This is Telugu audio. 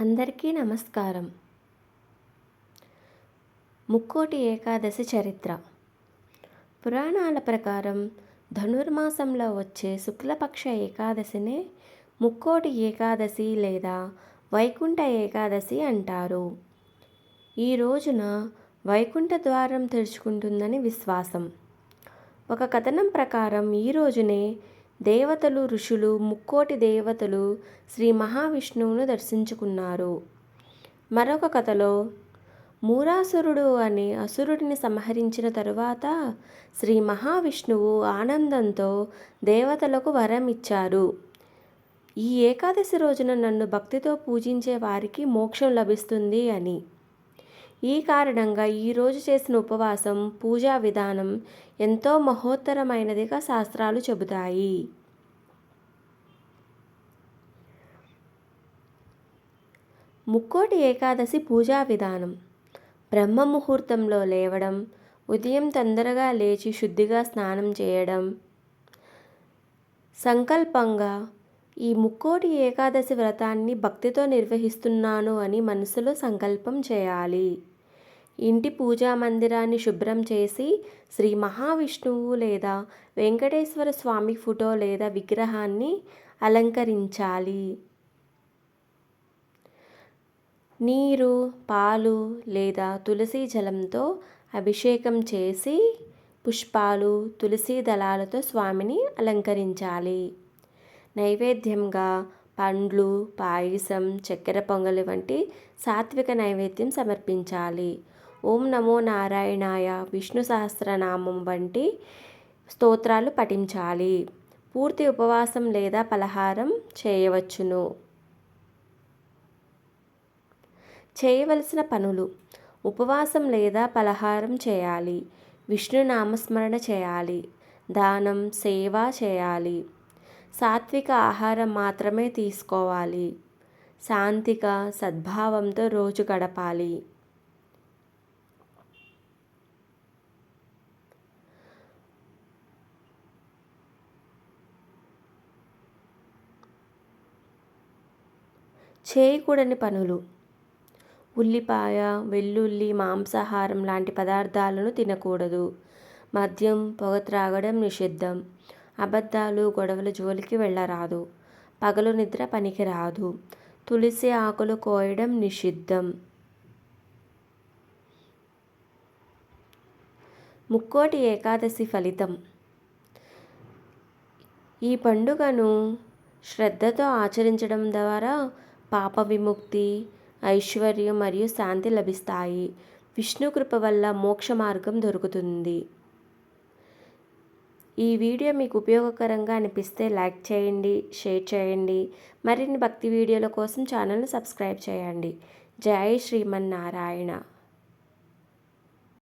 అందరికీ నమస్కారం. ముక్కోటి ఏకాదశి చరిత్ర. పురాణాల ప్రకారం ధనుర్మాసంలో వచ్చే శుక్లపక్ష ఏకాదశినే ముక్కోటి ఏకాదశి లేదా వైకుంఠ ఏకాదశి అంటారు. ఈ రోజున వైకుంఠ ద్వారం తెరుచుకుంటుందని విశ్వాసం. ఒక కథనం ప్రకారం ఈ రోజునే దేవతలు ఋషులు ముక్కోటి దేవతలు శ్రీ మహావిష్ణువును దర్శించుకున్నారు. మరొక కథలో మూరాసురుడు అనే అసురుడిని సంహరించిన తరువాత శ్రీ మహావిష్ణువు ఆనందంతో దేవతలకు వరం ఇచ్చారు. ఈ ఏకాదశి రోజున నన్ను భక్తితో పూజించే వారికి మోక్షం లభిస్తుంది అని. ఈ కారణంగా ఈరోజు చేసిన ఉపవాసం పూజా విధానం ఎంతో మహోత్తరమైనదిగా శాస్త్రాలు చెబుతాయి. ముక్కోటి ఏకాదశి పూజా విధానం. బ్రహ్మ ముహూర్తంలో లేవడం ఉదయం తొందరగా లేచి శుద్ధిగా స్నానం చేయడం. సంకల్పంగా ఈ ముక్కోటి ఏకాదశి వ్రతాన్ని భక్తితో నిర్వహిస్తున్నాను అని మనసులో సంకల్పం చేయాలి. ఇంటి పూజా మందిరాన్ని శుభ్రం చేసి శ్రీ మహావిష్ణువు లేదా వెంకటేశ్వర స్వామి ఫోటో లేదా విగ్రహాన్ని అలంకరించాలి. నీరు పాలు లేదా తులసి జలంతో అభిషేకం చేసి పుష్పాలు తులసి దళాలతో స్వామిని అలంకరించాలి. నైవేద్యంగా పండ్లు పాయసం చక్కెర పొంగలి వంటి సాత్విక నైవేద్యం సమర్పించాలి. ఓం నమో నారాయణాయ విష్ణు సహస్రనామం వంటి స్తోత్రాలు పఠించాలి. పూర్తి ఉపవాసం లేదా పలహారం చేయవచ్చును. చేయవలసిన పనులు. ఉపవాసం లేదా పలహారం చేయాలి. విష్ణు నామస్మరణ చేయాలి. దానం సేవ చేయాలి. సాత్విక ఆహారం మాత్రమే తీసుకోవాలి. శాంతిక సద్భావంతో రోజు గడపాలి. చేయకూడని పనులు. ఉల్లిపాయ వెల్లుల్లి మాంసాహారం లాంటి పదార్థాలను తినకూడదు. మద్యం పొగ త్రాగడం నిషిద్ధం. అబద్ధాలు గొడవల జోలికి వెళ్ళరాదు. పగలు నిద్ర పనికిరాదు. తులసి ఆకులు కోయడం నిషిద్ధం. ముక్కోటి ఏకాదశి ఫలితం. ఈ పండుగను శ్రద్ధతో ఆచరించడం ద్వారా పాప విముక్తి ఐశ్వర్యం మరియు శాంతి లభిస్తాయి. విష్ణు కృప వల్ల మోక్ష మార్గం దొరుకుతుంది. ఈ వీడియో మీకు ఉపయోగకరంగా అనిపిస్తే లైక్ చేయండి షేర్ చేయండి. మరిన్ని భక్తి వీడియోల కోసం ఛానల్ని సబ్స్క్రైబ్ చేయండి. జై శ్రీమన్నారాయణ.